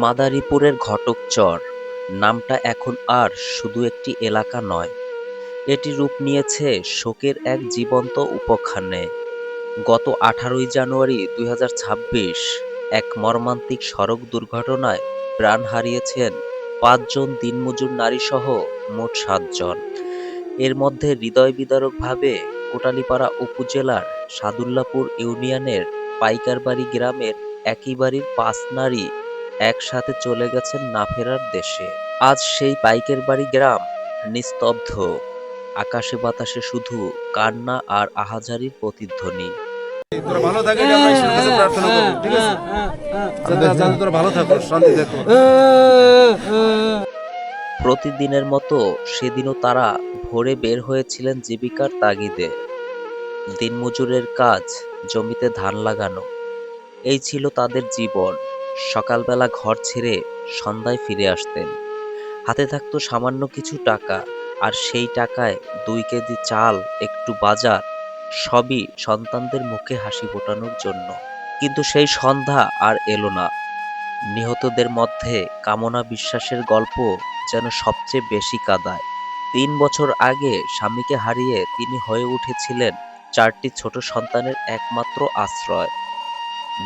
মাদারীপুরের ঘটকচর নামটা এখন আর শুধু একটি এলাকা নয়। এটি রূপ নিয়েছে শোকের এক জীবন্ত উপাখ্যানে গত আঠারোই জানুয়ারি দুই এক মর্মান্তিক সড়ক দুর্ঘটনায় প্রাণ হারিয়েছেন পাঁচজন দিনমজুর নারীসহ মোট সাতজন। এর মধ্যে হৃদয় বিদারকভাবে কোটালীপাড়া উপজেলার সাদুল্লাপুর ইউনিয়নের পাইকারবাড়ি গ্রামের একই বাড়ির পাঁচ নারী একসাথে চলে গেছেন না ফেরার দেশে। আজ সেই পাইকের বাড়ি গ্রাম নিস্তব্ধ। আকাশে বাতাসে শুধু কান্না আর আহাজারির প্রতিধ্বনি। তোরা ভালো থাকিস আমরা ঈশ্বরের কাছে প্রার্থনা করব। ঠিক আছে? তোরা ভালো থাকো শান্তি দেখো প্রতিদিনের মতো সেদিনও তারা ভোরে বের হয়েছিলেন জীবিকার তাগিদে। দিনমজুরের কাজ জমিতে ধান লাগানো এই ছিল তাদের জীবন। সকালবেলা ঘর ছেড়ে সন্ধ্যায় ফিরে আসতেন। হাতে থাকতো সামান্য কিছু টাকা, আর সেই টাকায় দুই কেজি চাল, একটু বাজার, সবই সন্তানদের মুখে হাসি ফোটানোর জন্য। কিন্তু সেই সন্ধ্যা আর এলো না। নিহতদের মধ্যে কামনা বিশ্বাসের গল্প যেন সবচেয়ে বেশি কাদায়। তিন বছর আগে স্বামীকে হারিয়ে তিনি হয়ে উঠেছিলেন চারটি ছোট সন্তানের একমাত্র আশ্রয়।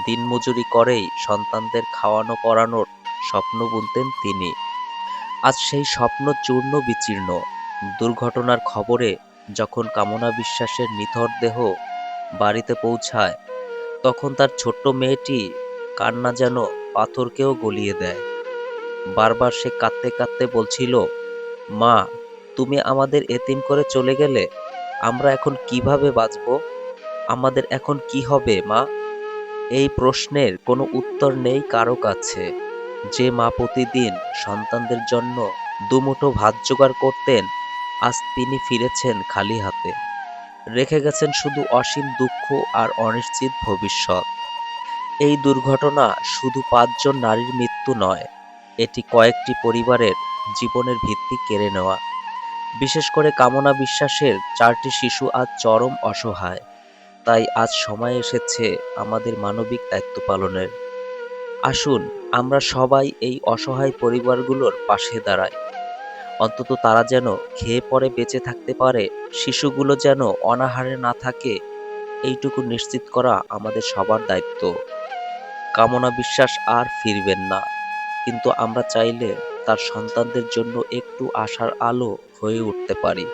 দিনমজুরি করেই সন্তানদের খাওয়ানো পড়ানোর স্বপ্ন বুনতেন তিনি। আজ সেই স্বপ্ন চূর্ণ বিচীর্ণ। দুর্ঘটনার খবরে যখন কামনা বিশ্বাসের নিথর দেহ বাড়িতে পৌঁছায়, তখন তার ছোট্ট মেয়েটি কান্না যেন পাথরকেও গলিয়ে দেয়। বারবার সে কাঁদতে কাঁদতে বলছিল, মা, তুমি আমাদের এতিম করে চলে গেলে আমরা এখন কীভাবে বাঁচব? আমাদের এখন কি হবে, মা? এই প্রশ্নের কোনো উত্তর নেই কারও কাছে। যে মা প্রতিদিন সন্তানদের জন্য দুমুঠো ভাত জোগাড় করতেন, আজ তিনি ফিরেছেন খালি হাতে। রেখে গেছেন শুধু অসীম দুঃখ আর অনিশ্চিত ভবিষ্যৎ। এই দুর্ঘটনা শুধু পাঁচজন নারীর মৃত্যু নয়, এটি কয়েকটি পরিবারের জীবনের ভিত্তি কেড়ে নেওয়া। বিশেষ করে কামনা বিশ্বাসের চারটি শিশু আজ চরম অসহায়। তাই আজ সময় এসেছে আমাদের মানবিক দায়িত্ব পালনের। আসুন, আমরা সবাই এই অসহায় পরিবারগুলোর পাশে দাঁড়াই। অন্তত তারা যেন খেয়ে পরে বেঁচে থাকতে পারে, শিশুগুলো যেন অনাহারে না থাকে, এইটুকু নিশ্চিত করা আমাদের সবার দায়িত্ব। কামনা বিশ্বাস আর ফিরবেন না, কিন্তু আমরা চাইলে তার সন্তানদের জন্য একটু আশার আলো হয়ে উঠতে পারি।